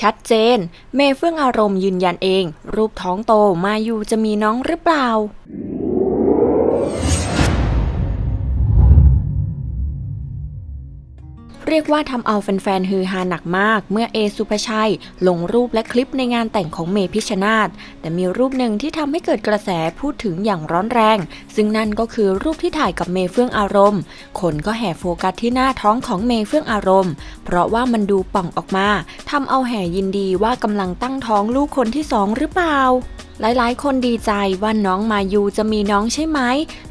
ชัดเจน เมย์เฟื่องอารมณ์ยืนยันเอง รูปท้องโตมายูจะมีน้องหรือเปล่า เรียกว่าทำเอาแฟนๆฮือฮาหนักมาก เมื่อเอสุภชัย ลงรูปและคลิปในงานแต่งของเมพิชชนาธแต่มีรูปหนึ่งที่ทำให้เกิดกระแสพูดถึงอย่างร้อนแรง ซึ่งนั่นก็คือรูปที่ถ่ายกับเมเฟื่องอารมณ์ คนก็แห่โฟกัสที่หน้าท้องของเมเฟื่องอารมณ์ เพราะว่ามันดูป่องออกมาทำเอาแห่ยินดีว่ากำลังตั้งท้องลูกคนที่สองหรือเปล่า หลายๆ คนดีใจว่าน้องมายูจะมีน้องใช่ไหม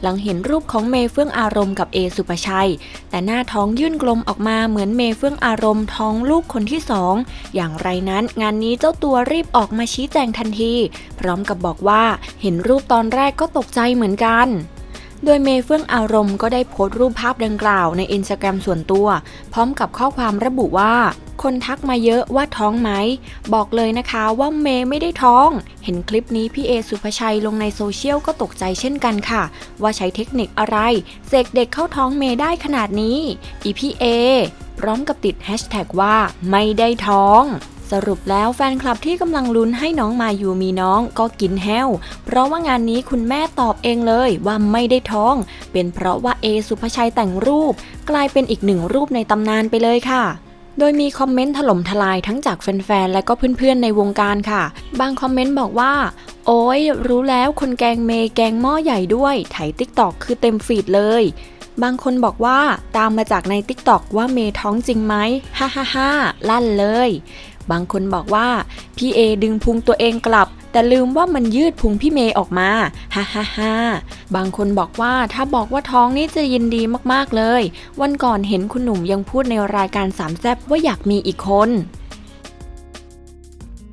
หลังเห็นรูปของเมเฟื่องอารมณ์กับเอสุปชัย แต่หน้าท้องยื่นกลมออกมาเหมือนเมเฟื่องอารมณ์ท้องลูกคนที่สอง อย่างไรนั้นงานนี้เจ้าตัวรีบออกมาชี้แจงทันที พร้อมกับบอกว่าเห็นรูปตอนแรกก็ตกใจเหมือนกัน โดยเมย์เฟื่องอารมณ์ก็ได้โพสต์รูปภาพดังกล่าวในอินสตาแกรมส่วนตัว พร้อมกับข้อความระบุว่า คนทักมาเยอะว่าท้องไหม บอกเลยนะคะว่าเมย์ไม่ได้ท้อง เห็นคลิปนี้พี่เอสุภชัยลงในโซเชียลก็ตกใจเช่นกันค่ะ ว่าใช้เทคนิคอะไร เสกเด็กเข้าท้องเมย์ได้ขนาดนี้ อีพี่เอพร้อมกับติดแฮชแท็กว่าไม่ได้ท้อง สรุปแล้วแฟนคลับที่กำลังลุ้นให้น้องมายูมีน้องก็กินแห้ว เพราะว่างานนี้คุณแม่ตอบเองเลยว่าไม่ได้ท้อง เป็นเพราะว่าเอสุภชัยแต่งรูป กลายเป็นอีกหนึ่งรูปในตำนานไปเลยค่ะโดยมีคอมเมนต์ถล่มทลายทั้งจากแฟนๆ และก็เพื่อนๆ ในวงการค่ะ บางคอมเมนต์บอกว่า โอ้ยรู้แล้วคนแกงเมย์แกงหม้อใหญ่ด้วยไถติ๊กตอกคือเต็มฟีดเลย บางคนบอกว่าตามมาจากใน t ิ k t o k ว่าเมย์ท้องจริงไหมฮ่าฮ่าฮ่าลั่นเลย บางคนบอกว่า พี่เอดึงพุงตัวเองกลับ แต่ลืมว่ามันยืดพุงพี่เมย์ออกมา ฮ่าฮ่าฮ่าบางคนบอกว่าถ้าบอกว่าท้องนี่จะยินดีมากๆเลย วันก่อนเห็นคุณหนุ่มยังพูดในรายการสามแซบว่าอยากมีอีกคน